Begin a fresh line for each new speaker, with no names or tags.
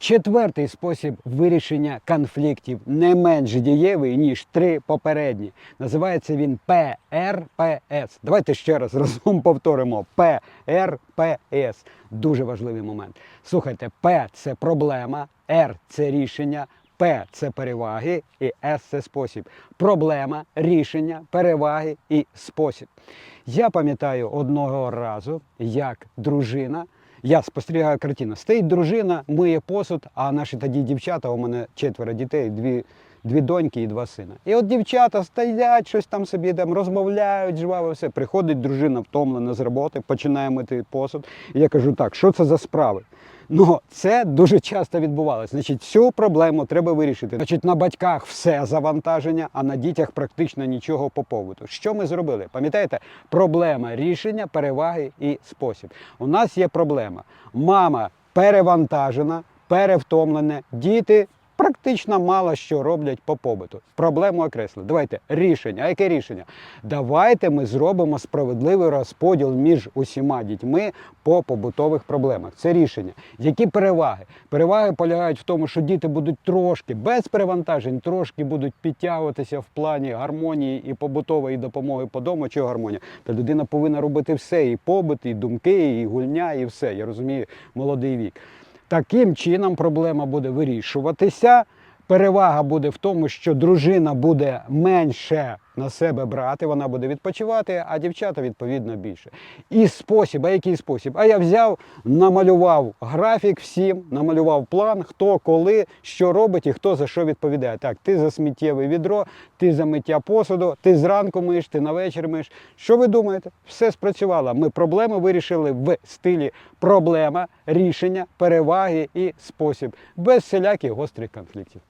Четвертий спосіб вирішення конфліктів не менш дієвий, ніж три попередні. Називається він ПРПС. Давайте ще раз разом повторимо. ПРПС. Дуже важливий момент. Слухайте, П це проблема, Р це рішення, П це переваги і С це спосіб. Проблема, рішення, переваги і спосіб. Я пам'ятаю одного разу, як дружина. Я спостерігаю картину. Стоїть дружина, миє посуд, а наші тоді дівчата, у мене четверо дітей, дві, дві доньки і два сина. І от дівчата стоять, щось там собі там розмовляють, жваво все. Приходить дружина втомлена з роботи, починає мити посуд. І я кажу, так, що це за справи? Ну, це дуже часто відбувалося. Значить, цю проблему треба вирішити. Значить, на батьках все завантаження, а на дітях практично нічого по поводу. Що ми зробили? Пам'ятаєте, проблема рішення, переваги і спосіб. У нас є проблема. Мама перевантажена, перевтомлена, діти. Практично мало що роблять по побуту. Проблему окреслили. Давайте рішення. А яке рішення? Давайте ми зробимо справедливий розподіл між усіма дітьми по побутових проблемах. Це рішення. Які переваги? Переваги полягають в тому, що діти будуть трошки без перевантажень, трошки будуть підтягуватися в плані гармонії і побутової допомоги по дому. Чого гармонія? Та людина повинна робити все: і побут, і думки, і гульня, і все. Я розумію, молодий вік. Таким чином проблема буде вирішуватися. Перевага буде в тому, що дружина буде менше на себе брати, вона буде відпочивати, а дівчата відповідно більше. І спосіб, а який спосіб? А я взяв, намалював графік всім, намалював план, хто коли, що робить і хто за що відповідає. Так, ти за сміттєве відро, ти за миття посуду, ти зранку миєш, ти на вечір миєш. Що ви думаєте? Все спрацювало. Ми проблему вирішили в стилі проблема, рішення, переваги і спосіб, без всіляких гострих конфліктів.